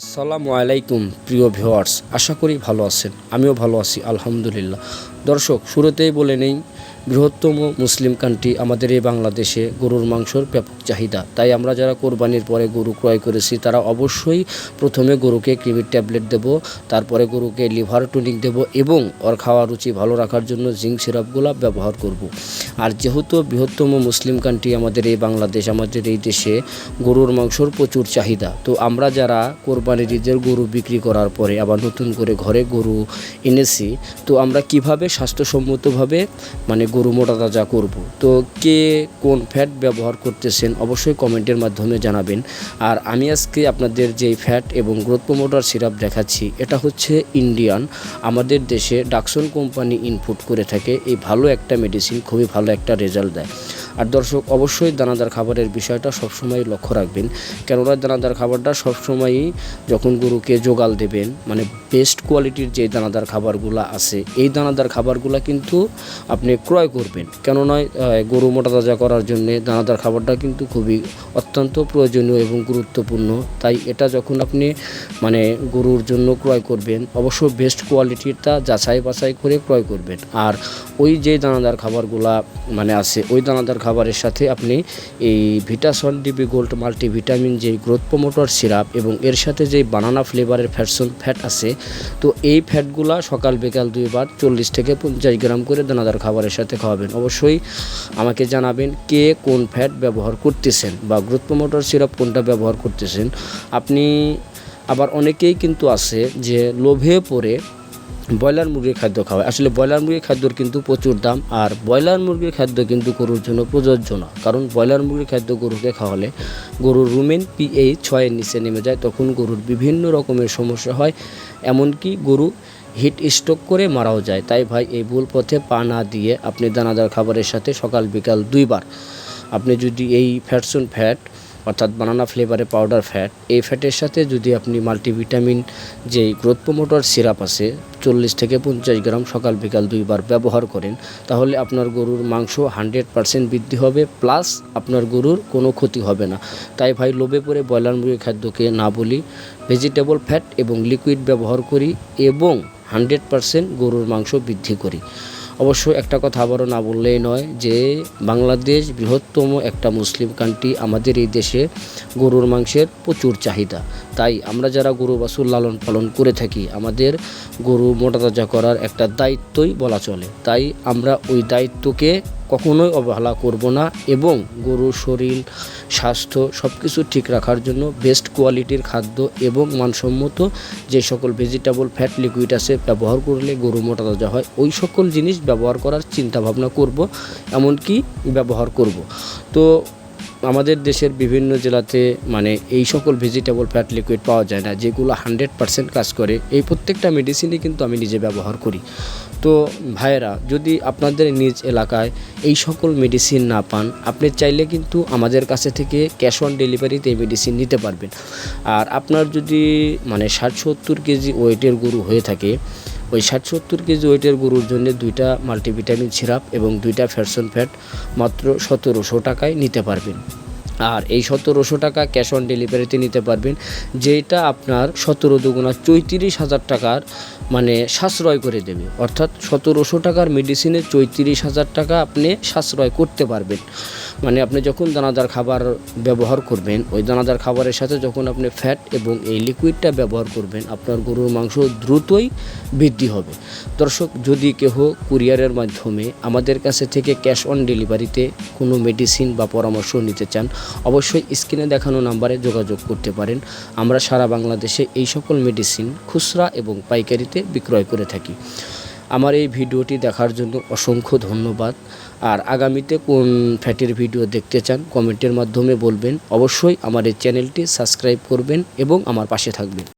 আসসালামু আলাইকুম প্রিয় ভিউয়ার্স। আশা করি ভালো আছেন। আমিও ভালো আছি আলহামদুলিল্লাহ। দর্শক, শুরুতেই বলে নেই, বৃহত্তম মুসলিম কান্ট্রি আমাদের এই বাংলাদেশে গরুর মাংসর ব্যাপক চাহিদা তাই আমরা যারা কোরবানির পরে গরু ক্রয় করেছি, তারা অবশ্যই প্রথমে গরুকে ক্রিমির ট্যাবলেট দেব, তারপরে গরুকে লিভার টনিক দেব এবং ওর খাওয়া রুচি ভালো রাখার জন্য জিঙ্ক সিরাপগুলো ব্যবহার করব। আর যেহেতু বৃহত্তম মুসলিম কান্ট্রি আমাদের এই বাংলাদেশ, আমাদের এই দেশে গরুর মাংসর প্রচুর চাহিদা, তো আমরা যারা কোরবানির ঈদের গরু বিক্রি করার পরে আবার নতুন করে ঘরে গরু এনেছি, তো আমরা কীভাবে স্বাস্থ্যসম্মতভাবে মানে গরু মোটা তাজা করব। তো কে কোন ফ্যাট ব্যবহার করতেছেন অবশ্যই কমেন্টের মাধ্যমে জানাবেন। আর আমি আজকে আপনাদের যেই ফ্যাট এবং গ্রোথ প্রমোটার সিরাপ দেখাচ্ছি, এটা হচ্ছে ইন্ডিয়ান আমাদের দেশে ডাকসন কোম্পানি ইনপুট করে থাকে, এই ভালো একটা মেডিসিন খুবই ভালো একটা রেজাল্ট দেয়। আর দর্শক, অবশ্যই দানাদার খাবারের বিষয়টা সবসময় লক্ষ্য রাখবেন। কেননা দানাদার খাবারটা সবসময়ই যখন গরুকে জোগাল দেবেন মানে বেস্ট কোয়ালিটির যে দানাদার খাবারগুলো আছে, এই দানাদার খাবারগুলো কিন্তু আপনি ক্রয় করবেন। কেননা গরু মোটা তাজা করার জন্য দানাদার খাবারটা কিন্তু খুবই অত্যন্ত প্রয়োজনীয় এবং গুরুত্বপূর্ণ। তাই এটা যখন আপনি মানে গরুর জন্য ক্রয় করবেন অবশ্য বেস্ট কোয়ালিটিরটা যাচাই বাছাই করে ক্রয় করবেন। আর ওই যে দানাদার খাবারগুলা মানে আছে, ওই দানাদার খাবারের সাথে আপনি এই ভিটাসন ডিবি গোল্ড মাল্টিভিটামিন যে গ্রোথ প্রমোটর সিরাপ এবং এর সাথে যে বানানা ফ্লেভারের ফ্যাটসন ফ্যাট আছে, তো এই ফ্যাটগুলা সকাল বিকাল দুইবার চল্লিশ থেকে পঞ্চাশ গ্রাম করে দানাদার খাবারের সাথে খাওয়াবেন। অবশ্যই আমাকে জানাবেন কে কোন ফ্যাট ব্যবহার করতেছেন বা গ্রোথ প্রমোটর সিরাপ কোনটা ব্যবহার করতেছেন। আপনি আবার অনেকেই কিন্তু আছে যে লোভে পড়ে ব্রয়লার মুরগির খাদ্য খাওয়ায় আসলে ব্রয়লার মুরগির খাদ্যর কিন্তু প্রচুর দাম, আর ব্রয়লার মুরগির খাদ্য কিন্তু গরুর জন্য প্রযোজ্য না। কারণ ব্রয়লার মুরগির খাদ্য গরুকে খাওয়ালে গরুর রুমেন পিএইচ ছয়ের নিচে নেমে যায়, তখন গরুর বিভিন্ন রকমের সমস্যা হয়। এমনকি গরু হিট স্ট্রোক করে মারাও যায়। তাই ভাই, এই ভুল পথে পা না দিয়ে আপনি দানাদার খাবারের সাথে সকাল বিকাল দুইবার আপনি যদি এই ফ্যাটসন ফ্যাট অর্থাৎ বানানা ফ্লেভারে পাউডার ফ্যাট এই ফ্যাটের সাথে যদি আপনি মাল্টিভিটামিন যেই গ্রোথ প্রমোটর সিরাপ আছে, চল্লিশ থেকে পঞ্চাশ গ্রাম সকাল বিকাল দুইবার ব্যবহার করেন, তাহলে আপনার গরুর মাংস হান্ড্রেড পারসেন্ট বৃদ্ধি হবে প্লাস আপনার গরুর কোনো ক্ষতি হবে না। তাই ভাই, লোভে পড়ে ব্রয়লার মুরগির খাদ্যকে না বলি ভেজিটেবল ফ্যাট এবং লিকুইড ব্যবহার করি এবং হান্ড্রেড পারসেন্ট গরুর মাংস বৃদ্ধি করি। অবশ্য একটা কথা আবারও না বললেই নয় যে বাংলাদেশ বৃহত্তম একটা মুসলিম কান্ট্রি আমাদের এই দেশে গরুর মাংসের প্রচুর চাহিদা। তাই আমরা যারা গরু বাছুর লালন পালন করে থাকি, আমাদের গরু মোটা তাজা করার একটা দায়িত্বই বলা চলে। তাই আমরা ওই দায়িত্বকে কখনোই অবহেলা করব না এবং গরুর শরীর, স্বাস্থ্য সব কিছু ঠিক রাখার জন্য বেস্ট কোয়ালিটির খাদ্য এবং মানসম্মত যে সকল ভেজিটেবল ফ্যাট লিকুইড আছে ব্যবহার করলে গরু মোটা তাজা হয়। ওই সকল জিনিস ব্যবহার করার চিন্তাভাবনা করব, এমনকি ব্যবহার করব। তো আমাদের দেশের বিভিন্ন জেলাতে মানে এই সকল ভেজিটেবল ফ্যাট লিকুইড পাওয়া যায় না, যেগুলো হান্ড্রেড পারসেন্ট কাজ করে। এই প্রত্যেকটা মেডিসিনই কিন্তু আমি নিজে ব্যবহার করি। তো ভাইয়েরা, যদি আপনাদের নিজ এলাকায় এই সকল মেডিসিন না পান, আপনি চাইলে কিন্তু আমাদের কাছে থেকে ক্যাশ অন ডেলিভারিতে এই মেডিসিন নিতে পারবেন। আর আপনার যদি মানে ষাট সত্তর কেজি ওয়েটের গরু হয়ে থাকে ওই ষাট সত্তর কেজি ওয়েটের গরুর জন্য দুইটা মাল্টিভিটামিন সিরাপ এবং দুইটা ফ্যাটসন ফ্যাট মাত্র সতেরোশো টাকায় নিতে পারবেন। আর এই সতেরোশো টাকা ক্যাশ অন ডেলিভারিতে নিতে পারবেন, যেটা আপনার সতেরো দুগুণা চৌত্রিশ হাজার টাকার মানে সাশ্রয় করে দেবে। অর্থাৎ সতেরোশো টাকার মেডিসিনে চৌত্রিশ হাজার টাকা আপনি সাশ্রয় করতে পারবেন। মানে আপনি যখন দানাদার খাবার ব্যবহার করবেন, ওই দানাদার খাবারের সাথে যখন আপনি ফ্যাট এবং এই লিকুইডটা ব্যবহার করবেন, আপনার গরুর মাংস দ্রুতই বৃদ্ধি হবে। দর্শক, যদি কেহ কুরিয়ারের মাধ্যমে আমাদের কাছে থেকে ক্যাশ অন ডেলিভারিতে কোনো মেডিসিন বা পরামর্শ নিতে চান, অবশ্যই স্ক্রিনে দেখানো নাম্বারে যোগাযোগ করতে পারেন। আমরা সারা বাংলাদেশে এই সকল মেডিসিন খুচরা এবং পাইকারিতে বিক্রয় করে থাকি। আমার এই ভিডিওটি দেখার জন্য অসংখ্য ধন্যবাদ। আর আগামীতে কোন ফ্যাটের ভিডিও দেখতে চান, কমেন্টের মাধ্যমে বলবেন। অবশ্যই আমার এই চ্যানেলটি সাবস্ক্রাইব করবেন এবং আমার পাশে থাকবেন।